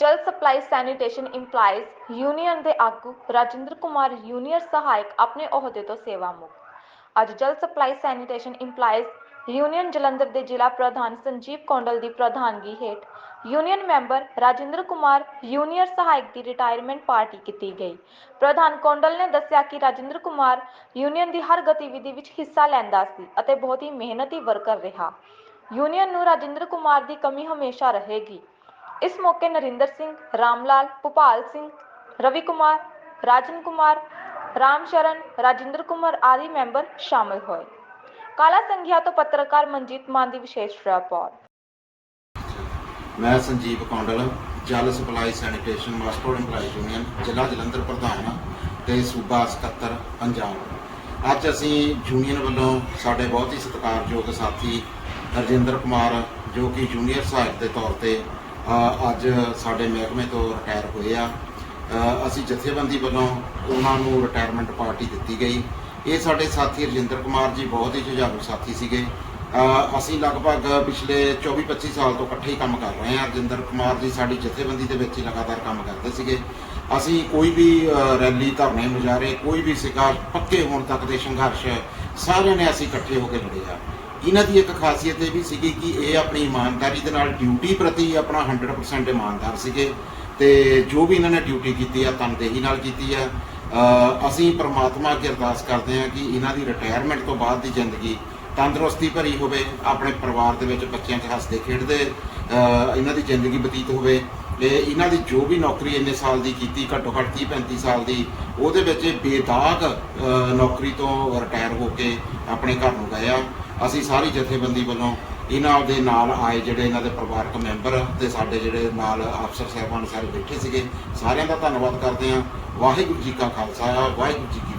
Sanitation employees union ਦੇ ਆਗੂ Rajinder Kumar junior ਸਹਾਇਕ ਆਪਣੇ ਅਹੁਦੇ ਤੋਂ ਸੇਵਾ ਮੁਕਤ। ਅੱਜ ਜਲ supply sanitation employees union Jalandhar ਦੇ ਜ਼ਿਲ੍ਹਾ ਪ੍ਰਧਾਨ ਸੰਜੀਵ ਕੌਂਡਲ ਦੀ ਪ੍ਰਧਾਨਗੀ ਹੇਠ union member Rajinder Kumar junior ਸਹਾਇਕ ਦੀ ਰਿਟਾਇਰਮੈਂਟ ਪਾਰਟੀ ਕੀਤੀ ਗਈ। ਪ੍ਰਧਾਨ ਕੌਂਡਲ ਨੇ ਦੱਸਿਆ ਕਿ ਰਾਜਿੰਦਰ ਕੁਮਾਰ ਯੂਨੀਅਨ ਦੀ ਹਰ ਗਤੀਵਿਧੀ ਵਿੱਚ ਹਿੱਸਾ ਲੈਂਦਾ ਸੀ ਅਤੇ ਬਹੁਤ ਹੀ ਮਿਹਨਤੀ ਵਰਕਰ ਰਿਹਾ। ਯੂਨੀਅਨ ਨੂੰ ਰਾਜਿੰਦਰ ਕੁਮਾਰ ਦੀ ਕਮੀ ਹਮੇਸ਼ਾ ਰਹੇਗੀ। ਇਸ ਮੌਕੇ ਨਰਿੰਦਰ ਸਿੰਘ, ਰਾਮਲਾਲ, ਭੁਪਾਲ ਸਿੰਘ, ਰਵੀ ਕੁਮਾਰ, ਰਾਜਨ ਕੁਮਾਰ, ਰਾਮ ਸ਼ਰਨ, ਰਾਜਿੰਦਰ ਕੁਮਾਰ ਆਦਿ ਮੈਂਬਰ ਸ਼ਾਮਲ ਹੋਏ। ਕਾਲਾ ਸੰਘਿਆ ਤੋਂ ਪੱਤਰਕਾਰ ਮਨਜੀਤ ਮਾਨ ਦੀ ਵਿਸ਼ੇਸ਼ ਰਿਪੋਰਟ। ਮੈਂ ਸੰਜੀਵ ਕੌਂਡਲ, ਜਲ supply sanitation, master employee union, ਜ਼ਿਲ੍ਹਾ ਜਲੰਧਰ ਪ੍ਰਧਾਨ ਤੇ ਸੂਬਾ ਸਕੱਤਰ, ਪੰਜਾਬ। ਅੱਜ ਅਸੀਂ ਯੂਨੀਅਨ ਵੱਲੋਂ ਸਾਡੇ ਬਹੁਤ ਹੀ ਸਤਿਕਾਰਯੋਗ ਸਾਥੀ ਹਰਜਿੰਦਰ ਕੁਮਾਰ, ਜੋ ਕਿ ਜੂਨੀਅਰ ਸਹਾਇਕ ਦੇ ਤੌਰ ਤੇ ਅੱਜ ਸਾਡੇ ਮਹਿਕਮੇ ਤੋਂ ਰਿਟਾਇਰ ਹੋਏ ਆ। ਅਸੀਂ ਜਥੇਬੰਦੀ ਵੱਲੋਂ ਉਹਨਾਂ ਨੂੰ ਰਿਟਾਇਰਮੈਂਟ ਪਾਰਟੀ ਦਿੱਤੀ ਗਈ। ਇਹ ਸਾਡੇ ਸਾਥੀ ਰਜਿੰਦਰ ਕੁਮਾਰ ਜੀ ਬਹੁਤ ਹੀ ਜੁਝਾਰੂ ਸਾਥੀ ਸੀਗੇ। ਅਸੀਂ ਲਗਭਗ ਪਿਛਲੇ 24-25 ਸਾਲ ਤੋਂ ਇਕੱਠੇ ਹੀ ਕੰਮ ਕਰ ਰਹੇ ਹਾਂ। ਰਜਿੰਦਰ ਕੁਮਾਰ ਜੀ ਸਾਡੀ ਜਥੇਬੰਦੀ ਦੇ ਵਿੱਚ ਹੀ ਲਗਾਤਾਰ ਕੰਮ ਕਰਦੇ ਸੀਗੇ। ਅਸੀਂ ਕੋਈ ਵੀ ਰੈਲੀ ਧਰਨੇ ਮੁਜ਼ਾਹਰੇ, ਕੋਈ ਵੀ ਸਿੱਕਾ ਪੱਕੇ ਹੋਣ ਤੱਕ ਦੇ ਸੰਘਰਸ਼, ਸਾਰਿਆਂ ਨੇ ਅਸੀਂ ਇਕੱਠੇ ਹੋ ਕੇ ਲੜੇ ਆ। ਇਹਨਾਂ ਦੀ ਇੱਕ ਖਾਸੀਅਤ ਇਹ ਵੀ ਸੀਗੀ ਕਿ ਇਹ ਆਪਣੀ ਇਮਾਨਦਾਰੀ ਦੇ ਨਾਲ ਡਿਊਟੀ ਪ੍ਰਤੀ ਆਪਣਾ 100% ਇਮਾਨਦਾਰ ਸੀਗੇ ਤੇ ਜੋ ਵੀ ਇਹਨਾਂ ਨੇ ਡਿਊਟੀ ਕੀਤੀ ਆ, ਤਨਦੇਹੀ ਨਾਲ ਕੀਤੀ ਆ। ਅਸੀਂ ਪ੍ਰਮਾਤਮਾ ਅੱਗੇ ਅਰਦਾਸ ਕਰਦੇ ਹਾਂ ਕਿ ਇਹਨਾਂ ਦੀ ਰਿਟਾਇਰਮੈਂਟ ਤੋਂ ਬਾਅਦ ਦੀ ਜ਼ਿੰਦਗੀ ਤੰਦਰੁਸਤੀ ਭਰੀ ਹੋਵੇ, ਆਪਣੇ ਪਰਿਵਾਰ ਦੇ ਵਿੱਚ ਬੱਚਿਆਂ 'ਚ ਹੱਸਦੇ ਖੇਡਦੇ ਇਹਨਾਂ ਦੀ ਜ਼ਿੰਦਗੀ ਬਤੀਤ ਹੋਵੇ। ਤੇ ਇਹਨਾਂ ਦੀ ਜੋ ਵੀ ਨੌਕਰੀ ਇੰਨੇ ਸਾਲ ਦੀ ਕੀਤੀ, ਘੱਟੋ ਘੱਟ 30 35 ਸਾਲ ਦੀ, ਉਹਦੇ ਵਿੱਚ ਇਹ ਬੇਦਾਗ ਨੌਕਰੀ ਤੋਂ ਰਿਟਾਇਰ ਹੋ ਕੇ ਆਪਣੇ ਘਰ ਨੂੰ ਗਏ ਆ। ਅਸੀਂ ਸਾਰੀ ਜਥੇਬੰਦੀ ਵੱਲੋਂ ਇਹਨਾਂ ਦੇ ਨਾਲ ਆਏ ਜਿਹੜੇ ਇਹਨਾਂ ਦੇ ਪਰਿਵਾਰਕ ਮੈਂਬਰ ਤੇ ਸਾਡੇ ਜਿਹੜੇ ਨਾਲ ਅਫਸਰ ਸਾਹਿਬਾਨ ਸਾਰੇ ਬੈਠੇ ਸੀਗੇ, ਸਾਰਿਆਂ ਦਾ ਧੰਨਵਾਦ ਕਰਦੇ ਹਾਂ। ਵਾਹਿਗੁਰੂ ਜੀ ਕਾ ਖਾਲਸਾ, ਵਾਹਿਗੁਰੂ ਜੀ ਕੀ